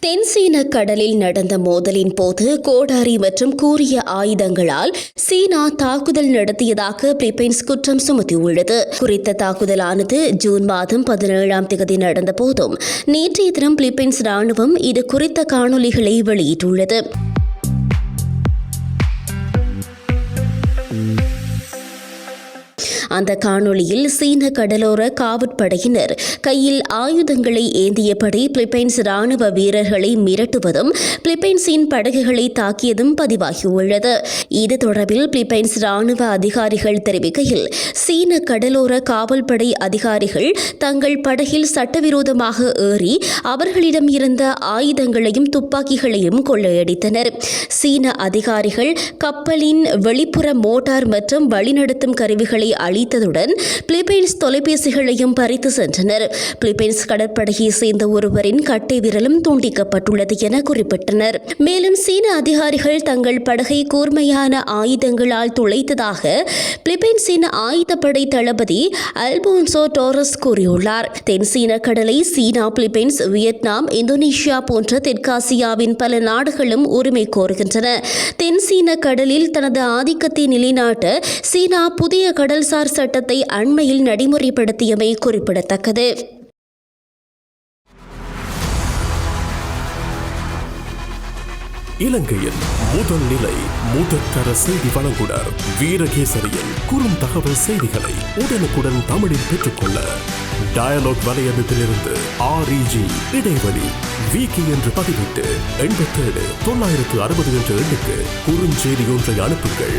தென்சீன கடலில் நடந்த மோதலின் போது கோடாரி மற்றும் கூரிய ஆயுதங்களால் சீனா தாக்குதல் நடத்தியதாக பிலிப்பைன்ஸ் குற்றம் சுமத்தியுள்ளது. குறித்த தாக்குதலானது ஜூன் மாதம் பதினேழாம் தேதி நடந்த போதும் நேற்றைய தினம் பிலிப்பைன்ஸ் ராணுவம் இது குறித்த காணொலிகளை வெளியிட்டுள்ளது. அந்த காணொளியில் சீன கடலோர காவற்படையினர் கையில் ஆயுதங்களை ஏந்தியபடி பிலிப்பைன்ஸ் ராணுவ வீரர்களை மிரட்டுவதும் பிலிப்பைன்ஸின் படகுகளை தாக்கியதும் பதிவாகியுள்ளது. இது தொடர்பில் பிலிப்பைன்ஸ் ராணுவ அதிகாரிகள் தெரிவிக்கையில் சீன கடலோர காவல்படை அதிகாரிகள் தங்கள் படகில் சட்டவிரோதமாக ஏறி அவர்களிடம் இருந்த ஆயுதங்களையும் துப்பாக்கிகளையும் கொள்ளையடித்தனர். சீன அதிகாரிகள் கப்பலின் வெளிப்புற மோட்டார் மற்றும் வழிநடத்தும் கருவிகளை அழி அளித்ததுடன் பிலிப்பைன்ஸ் தொலைபேசிகளையும் பறித்து சென்றனர். பிலிப்பைன்ஸ் கடற்படையை சேர்ந்த ஒருவரின் கட்டை விரலும் துண்டிக்கப்பட்டுள்ளது என குறிப்பிட்டனர். மேலும் சீன அதிகாரிகள் தங்கள் படகை கூர்மையான ஆயுதங்களால் துளைத்ததாக பிலிப்பைன்ஸின் ஆயுதப்படை தளபதி அல்போன்சோ டோரஸ் கூறியுள்ளார். தென் சீன கடலை சீனா பிலிப்பைன்ஸ் வியட்நாம் இந்தோனேஷியா போன்ற தெற்காசியாவின் பல நாடுகளும் உரிமை கோருகின்றன. தென் சீன கடலில் தனது ஆதிக்கத்தை நிலைநாட்ட சீனா புதிய கடல்சார் சட்டத்தை அண்மையில் நடைமுறைப்படுத்தியமை குறிப்பிடத்தக்கது. இலங்கையின் முதல் நிலை முதற்கர செய்தி வழங்குனர் வீரகேசரியின் குறும் தகவல் செய்திகளை உடனுக்குடன் தமிழில் பெற்றுக்கொள்ள டயலாக் வலையமைப்பிலிருந்து ஆர்இஜி இடைவெளி விகி என்று பதிவிட்டு எண்பத்தேழு தொள்ளாயிரத்து அறுபது என்ற எண்ணுக்கு குறுஞ்செய்தி ஒன்றை அனுப்புங்கள்.